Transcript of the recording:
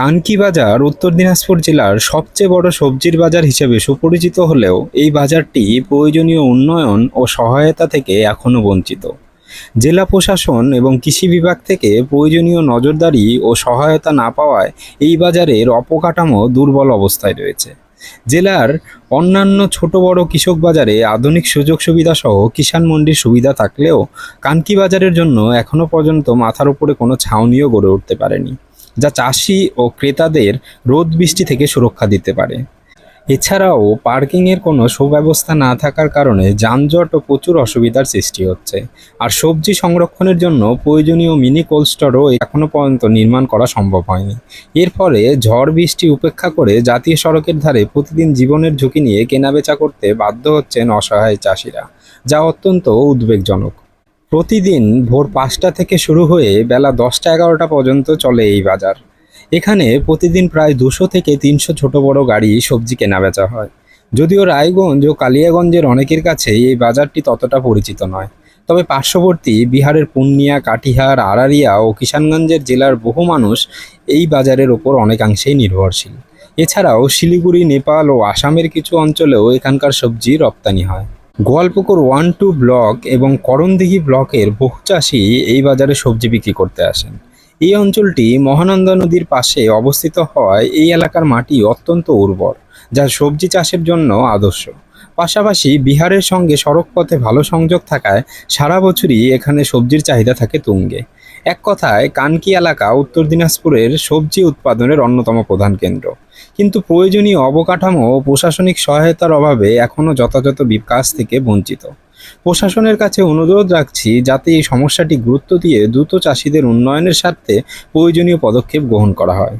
কানকি বাজার উত্তর দিনাজপুর জেলার সবচেয়ে বড় সবজির বাজার হিসেবে সুপরিচিত হলেও এই বাজারটি প্রয়োজনীয় উন্নয়ন ও সহায়তা থেকে এখনও বঞ্চিত। জেলা প্রশাসন এবং কৃষি বিভাগ থেকে প্রয়োজনীয় নজরদারি ও সহায়তা না পাওয়ায় এই বাজারের অপকাঠামো দুর্বল অবস্থায় রয়েছে। জেলার অন্যান্য ছোট বড় কৃষক বাজারে আধুনিক সুযোগ সুবিধা সহ কিষাণ মন্ডির সুবিধা থাকলেও কানকি বাজারের জন্য এখনও পর্যন্ত মাথার উপরে কোনো ছাউনিও গড়ে উঠতে পারেনি। যা চাষি ও ক্রেতাদের রোদ বৃষ্টি থেকে সুরক্ষা দিতে পারে। এছাড়াও পার্কিংয়ের কোনো সুব্যবস্থা না থাকার কারণে যানজট ও প্রচুর অসুবিধার সৃষ্টি হচ্ছে। আর সবজি সংরক্ষণের জন্য প্রয়োজনীয় মিনি কোল্ড স্টোরও এখনও পর্যন্ত নির্মাণ করা সম্ভব হয়নি। এর ফলে ঝড় বৃষ্টি উপেক্ষা করে জাতীয় সড়কের ধারে প্রতিদিন জীবনের ঝুঁকি নিয়ে কেনাবেচা করতে বাধ্য হচ্ছেন অসহায় চাষিরা, যা অত্যন্ত উদ্বেগজনক। প্রতিদিন ভোর পাঁচটা থেকে শুরু হয়ে বেলা দশটা এগারোটা পর্যন্ত চলে এই বাজার। এখানে প্রতিদিন প্রায় দুশো থেকে তিনশো ছোট বড় গাড়ি সবজি কেনাবেচা হয়। যদিও রায়গঞ্জ ও কালিয়াগঞ্জের অনেকের কাছে এই বাজারটি ততটা পরিচিত নয়। তবে পার্শ্ববর্তী বিহারের পূর্ণিয়া কাটিহার আড়ারিয়া ও কিষানগঞ্জের জেলার বহু মানুষ এই বাজারের ওপর অনেকাংশেই নির্ভরশীল। এছাড়াও শিলিগুড়ি, নেপাল ও আসামের কিছু অঞ্চলেও এখানকার সবজি রপ্তানি হয়। গোয়ালপুকুর ওয়ান টু ব্লক এবং করণদিঘি ব্লকের বহু চাষি এই বাজারে সবজি বিক্রি করতে আসেন। এই অঞ্চলটি মহানন্দা নদীর পাশে অবস্থিত হয়। এই এলাকার মাটি অত্যন্ত উর্বর, যা সবজি চাষের জন্য আদর্শ। পাশাপাশি বিহারের সঙ্গে সড়কপথে ভালো সংযোগ থাকায় সারা বছরই এখানে সবজির চাহিদা থাকে তুঙ্গে। এক কথায়, কানকি এলাকা উত্তর দিনাজপুরের সবজি উৎপাদনের অন্যতম প্রধান কেন্দ্র। কিন্তু প্রয়োজনীয় অবকাঠামো ও প্রশাসনিক সহায়তার অভাবে এখনও যথাযথ বিকাশ থেকে বঞ্চিত। প্রশাসনের কাছে অনুরোধ রাখছি যাতে এই সমস্যাটি গুরুত্ব দিয়ে দ্রুত চাষিদের উন্নয়নের স্বার্থে প্রয়োজনীয় পদক্ষেপ গ্রহণ করা হয়।